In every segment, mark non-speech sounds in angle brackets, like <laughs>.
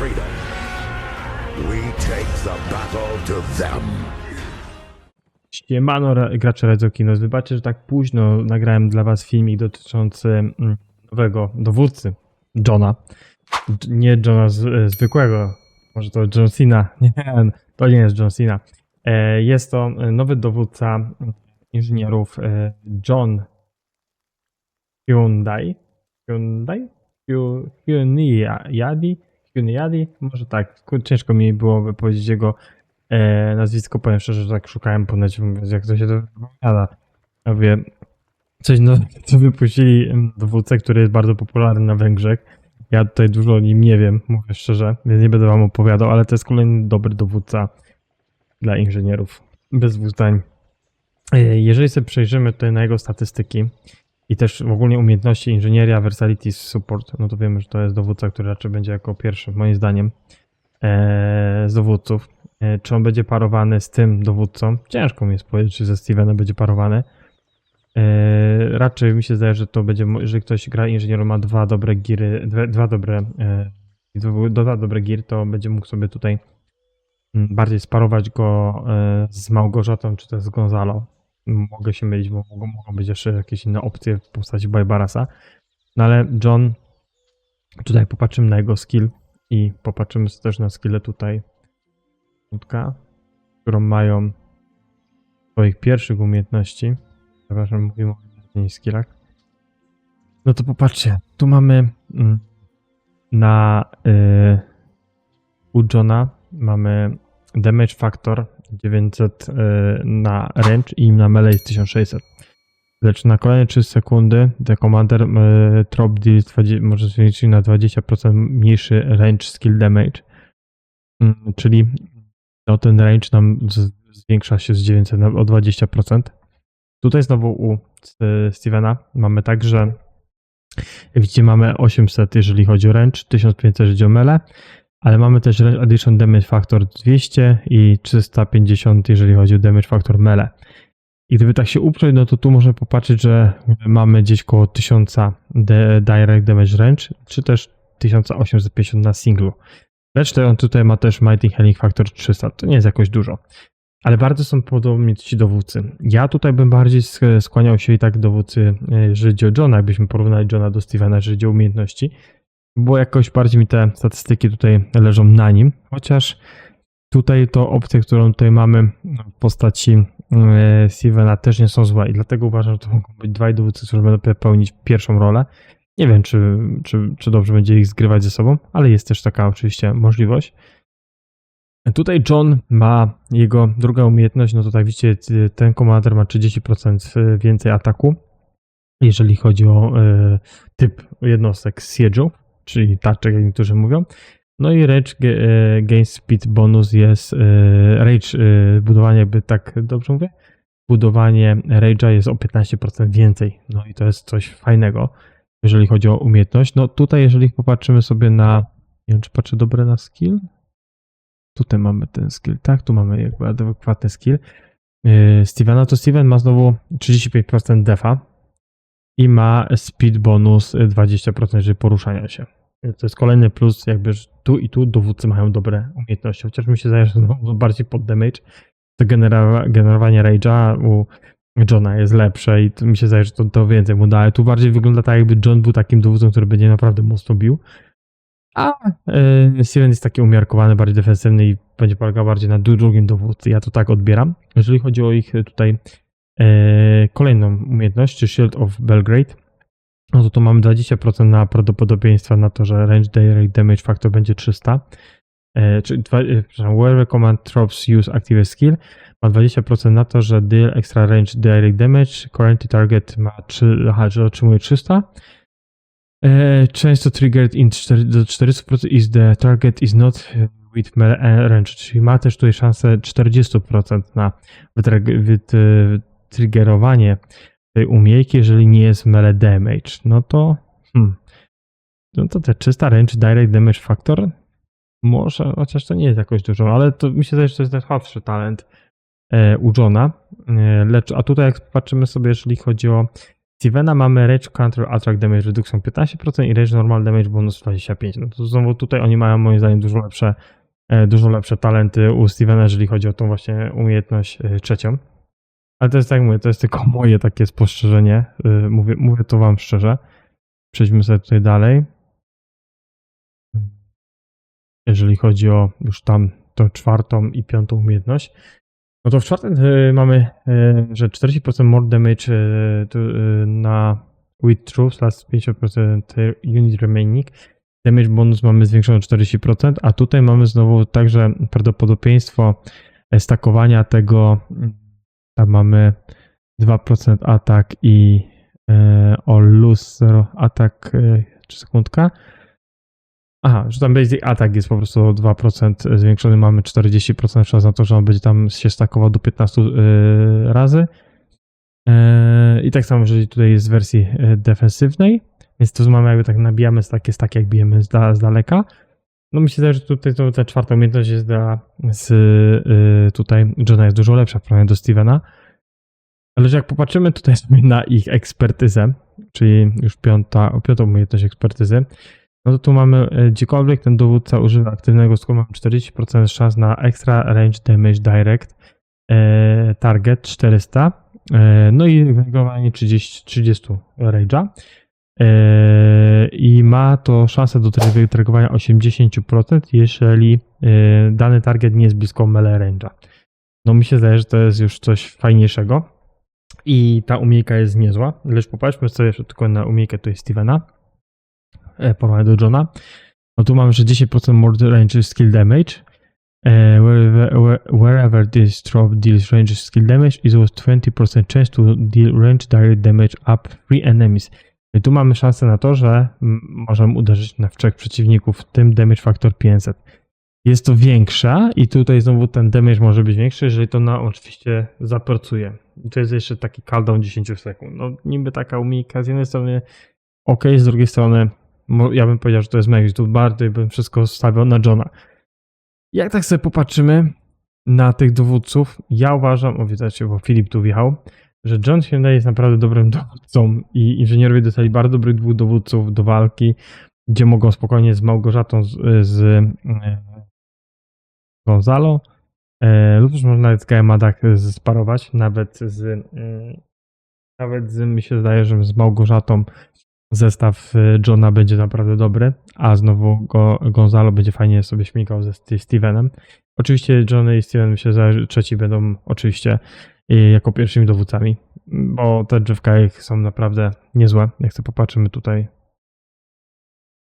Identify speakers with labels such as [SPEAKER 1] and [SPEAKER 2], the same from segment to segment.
[SPEAKER 1] freedom. We take the battle to them.
[SPEAKER 2] Siemano ra- gracze Radio Kino. Wybaczcie, że tak późno nagrałem dla was filmik dotyczący mm, nowego dowódcy Johna. Nie Johna z, e, zwykłego. Może to John Cena. <laughs> Nie, to nie jest John Cena. E, Jest to e, nowy dowódca mm, inżynierów John Hyundai. Hyundai? Hyu- Hyuniadi? Hyuniadi? Może tak. Ciężko mi było wypowiedzieć jego e, nazwisko. Powiem szczerze, że tak szukałem po necie, mówiąc, jak to się to wypowiada. Ja mówię, coś no, <laughs> co wypuścili mm, dowódcę, który jest bardzo popularny na Węgrzech. Ja tutaj dużo o nim nie wiem, mówię szczerze, więc nie będę wam opowiadał, ale to jest kolejny dobry dowódca dla inżynierów. Bez dwóch zdań. E, Jeżeli sobie przejrzymy tutaj na jego statystyki i też ogólnie umiejętności inżynieria, versatility, support, no to wiemy, że to jest dowódca, który raczej będzie jako pierwszy, moim zdaniem, e, z dowódców. E, Czy on będzie parowany z tym dowódcą? Ciężko mi jest powiedzieć, czy ze Stevenem będzie parowany. E, Raczej mi się zdaje, że to będzie, jeżeli ktoś gra inżynierem, ma dwa dobre giry, dwa, dwa dobre, dwa, dobre giry, to będzie mógł sobie tutaj mm, bardziej sparować go z Małgorzatą, czy też z Gonzalo. Mogę się mylić, bo mogą, mogą być jeszcze jakieś inne opcje w postaci Barbarasa. No ale John, tutaj popatrzymy na jego skill i popatrzymy też na skille tutaj Krótka, którą mają swoich pierwszych umiejętności. Przepraszam, mówimy o umiejętności skillach. No to popatrzcie, tu mamy mm, na y, u Johna mamy damage factor 900 y, na range i na melee jest 1600. Lecz na kolejne 3 sekundy The Commander y, drop deals 20, może zwiększyć na 20% mniejszy range skill damage. Mm, czyli no ten range nam z- zwiększa się z 900 na, o 20%. Tutaj znowu u S- Stevena mamy tak, że jak widzicie mamy 800 jeżeli chodzi o range, 1500 jeżeli o melee, ale mamy też addition damage factor 200 i 350 jeżeli chodzi o damage factor melee. I gdyby tak się uprzeć, no to tu można popatrzeć, że mamy gdzieś koło 1000 de- direct damage range, czy też 1850 na singlu. Lecz on tutaj ma też Mighty Healing Factor 300. To nie jest jakoś dużo. Ale bardzo są podobni ci dowódcy. Ja tutaj bym bardziej sk- skłaniał się i tak dowódcy, e, jeżeli chodzi o Johna, jakbyśmy porównali Johna do Stevena, jeżeli chodzi o umiejętności. Bo jakoś bardziej mi te statystyki tutaj leżą na nim. Chociaż tutaj to opcje, którą tutaj mamy w postaci e, Stevena też nie są złe i dlatego uważam, że to mogą być dwaj dowódcy, którzy będą pełnić pierwszą rolę. Nie wiem, czy, czy, czy dobrze będzie ich zgrywać ze sobą, ale jest też taka oczywiście możliwość. Tutaj John ma jego druga umiejętność, no to tak widzicie, ten komander ma 30% więcej ataku, jeżeli chodzi o e, typ jednostek z Siege'u, czyli tarczek, jak niektórzy mówią. No i Rage ge- e, Gain Speed bonus jest, e, Rage e, budowanie, jakby tak dobrze mówię, budowanie Rage'a jest o 15% więcej, no i to jest coś fajnego jeżeli chodzi o umiejętność. No tutaj, jeżeli popatrzymy sobie na. Nie wiem, czy patrzę dobre na skill. Tutaj mamy ten skill, tak? Tu mamy jakby adekwatny skill. Stevena to Steven ma znowu 35% defa i ma speed bonus 20% jeżeli poruszania się. To jest kolejny plus, jakby że tu i tu dowódcy mają dobre umiejętności. Chociaż mi się zdaje, że <laughs> bardziej pod damage. To generowanie rage'a u Johna jest lepsze i mi się zdaje, że to, to więcej mu da, ale tu bardziej wygląda tak, jakby John był takim dowódcą, który będzie naprawdę mocno bił. A e, Steven jest taki umiarkowany, bardziej defensywny i będzie polegał bardziej na dru- drugim dowódcy. Ja to tak odbieram. Jeżeli chodzi o ich tutaj e, kolejną umiejętność, czy Shield of Belgrade, no to tu mamy 20% na prawdopodobieństwa na to, że range direct damage factor będzie 300. E, czy dwa, e, przepraszam, wherever command drops use active skill, ma 20% na to, że deal extra range direct damage, currently target ma 3, aha, że otrzymuje 300. E, często triggered in 4, do 400% is the target is not with melee range, czyli ma też tutaj szansę 40% na wytrag- wyt- wytriggerowanie tej umiejki, jeżeli nie jest melee damage. No to hmm, no to te 300 range direct damage factor może, chociaż to nie jest jakoś dużo, ale to mi się zdaje, że to jest najsłabszy talent e, u Johna. E, lecz, a tutaj jak patrzymy sobie, jeżeli chodzi o Stevena mamy Rage Counter Attack Damage Reduction 15% i Rage Normal Damage Bonus 25%. No to znowu tutaj oni mają moim zdaniem dużo lepsze, e, dużo lepsze talenty u Stevena, jeżeli chodzi o tą właśnie umiejętność e, trzecią. Ale to jest tak mówię, to jest tylko <laughs> moje takie spostrzeżenie. E, Mówię, mówię to wam szczerze. Przejdźmy sobie tutaj dalej. Jeżeli chodzi o już tam tą czwartą i piątą umiejętność. No to w czwartym e, mamy, e, że 40% more damage na with troops last 50% unit remaining. Damage bonus mamy zwiększony o 40%, a tutaj mamy znowu także prawdopodobieństwo stakowania tego, tam mamy 2% atak i e, o lose 0 atak, e, sekundka. Aha, że tam basic atak jest po prostu o 2% zwiększony, mamy 40% szans na to, że on będzie tam się stakował do 15 y, razy. E, I tak samo, jeżeli tutaj jest w wersji e, defensywnej, więc tu mamy jakby tak nabijamy z takie, z tak jak bijemy z, da, z daleka. No wydaje, że tutaj to, ta czwarta umiejętność jest dla, z y, tutaj Johna jest dużo lepsza w porównaniu do Stevena. Ale że jak popatrzymy tutaj sobie na ich ekspertyzę, czyli już piąta, piątą umiejętność ekspertyzy, no to tu mamy, e, gdziekolwiek ten dowódca używa aktywnego skoku, mamy 40% szans na extra range damage direct, e, target 400, e, no i wynegowanie 30, 30 rage'a. E, I ma to szansę do wytragowania 80%, jeżeli e, dany target nie jest blisko melee range'a. No mi się zdaje, że to jest już coś fajniejszego. I ta umiejka jest niezła, lecz popatrzmy sobie jeszcze tylko na umiejkę tutaj Stevena e, porównanie do Johna. No tu mamy, że 10% more range skill damage. Wherever, where- wherever this drop deals range skill damage, was 20% chance to deal range direct damage up three enemies. I tu mamy szansę na to, że możemy uderzyć na trzech przeciwników, w tym damage factor 500. Jest to większa i tutaj znowu ten damage może być większy, jeżeli to na oczywiście zapracuje. I to jest jeszcze taki cooldown 10 sekund. No niby taka umiejka z jednej strony ok, z drugiej strony ja bym powiedział, że to jest Mavis, tu bardziej bym wszystko stawiał na Johna. Jak tak sobie popatrzymy na tych dowódców, ja uważam, o widzicie, bo Filip tu wjechał, że John wydaje jest naprawdę dobrym <laughs> dowódcą i inżynierowie dostali bardzo dobrych dwóch dowódców do walki, gdzie mogą spokojnie z Małgorzatą, z, z e, Gonzalo, e, lub też można nawet z Gaemadach sparować, nawet z mm, nawet z, mi się zdaje, że z Małgorzatą zestaw e, Johna będzie naprawdę dobry, a znowu go, Gonzalo będzie fajnie sobie śmigał ze St- Stevenem. Oczywiście Johnny i Steven myślę, że trzeci będą oczywiście e, jako pierwszymi dowódcami, bo te drzewka ich są naprawdę niezłe. Jak sobie popatrzymy tutaj,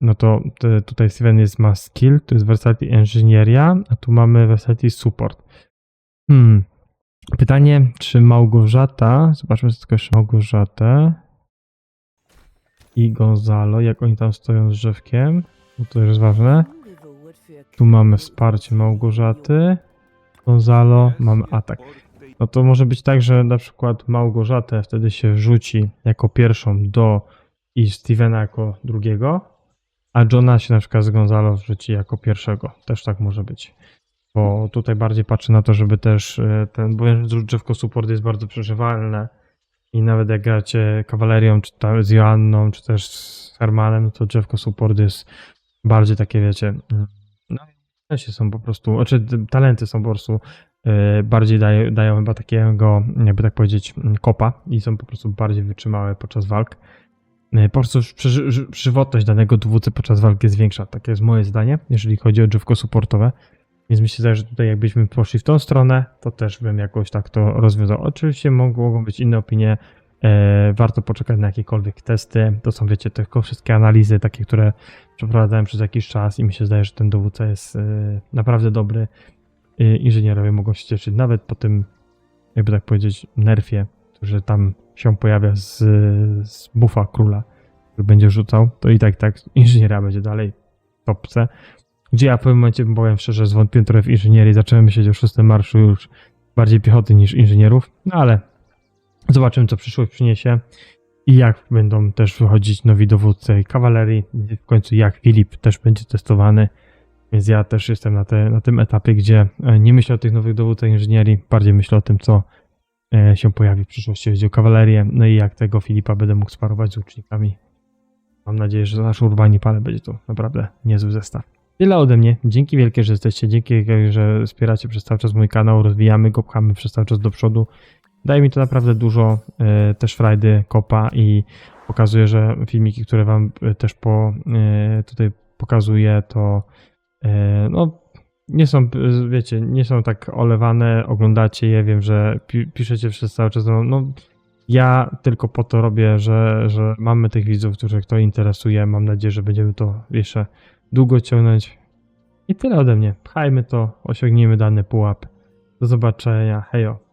[SPEAKER 2] no to tutaj Steven jest ma skill, to jest Versatility Engineeria, a tu mamy Versatility Support. Hmm. Pytanie, czy Małgorzata, zobaczmy tylko jeszcze Małgorzatę i Gonzalo, jak oni tam stoją z drzewkiem, bo to jest ważne. Tu mamy wsparcie Małgorzaty, Gonzalo, mamy atak. No to może być tak, że na przykład Małgorzatę wtedy się wrzuci jako pierwszą do i Stevena jako drugiego, a Johna się na przykład z Gonzalo wrzuci jako pierwszego. Też tak może być. Bo tutaj bardziej patrzę na to, żeby też e, ten, bo drzewko support jest bardzo przeżywalne i nawet jak gracie kawalerią, czy tam z Joanną, czy też z Hermanem, to drzewko support jest bardziej takie, wiecie, się są po prostu, znaczy talenty są po prostu e, bardziej dają, dają chyba takiego, jakby tak powiedzieć, mm, kopa i są po prostu bardziej wytrzymałe podczas walk. E, Po prostu żywotność danego dowódcy podczas walki jest większa. Takie jest moje zdanie, jeżeli chodzi o drzewko supportowe. Więc wydaje, że tutaj jakbyśmy poszli w tą stronę, to też bym jakoś tak to rozwiązał. Oczywiście mogą być inne opinie. E, warto poczekać na jakiekolwiek testy. To są, wiecie, tylko wszystkie analizy, takie, które przeprowadzałem przez jakiś czas i mi się zdaje, że ten dowódca jest e, naprawdę dobry. Inżynierowie mogą się cieszyć nawet po tym, jakby tak powiedzieć, nerfie, który tam się pojawia z, z buffa króla, który będzie rzucał. To i tak, tak, inżyniera będzie dalej w topce. Gdzie ja w pewnym momencie, powiem szczerze, zwątpiłem trochę w inżynierii, zacząłem myśleć o szóstym marszu już bardziej piechoty niż inżynierów, no ale zobaczymy, co przyszłość przyniesie i jak będą też wychodzić nowi dowódcy kawalerii, w końcu jak Filip też będzie testowany, więc ja też jestem na, te, na tym etapie, gdzie e, nie myślę o tych nowych dowódcach inżynierii, bardziej myślę o tym, co e, się pojawi w przyszłości, chodzi o kawalerię, no i jak tego Filipa będę mógł sparować z łucznikami. Mam nadzieję, że nasz urwani pale będzie to naprawdę niezły zestaw. Tyle ode mnie. Dzięki wielkie, że jesteście. Dzięki, że wspieracie przez cały czas mój kanał. Rozwijamy go, pchamy przez cały czas do przodu. Daje mi to naprawdę dużo e, też frajdy, kopa i pokazuje, że filmiki, które wam e, też po, e, tutaj pokazuję, to no nie są, wiecie, nie są tak olewane, oglądacie je, wiem, że pi piszecie przez cały czas, no, no ja tylko po to robię, że, że mamy tych widzów, których to interesuje. Mam nadzieję, że będziemy to jeszcze długo ciągnąć. I tyle ode mnie. Pchajmy to, osiągnijmy dany pułap. Do zobaczenia. Hejo.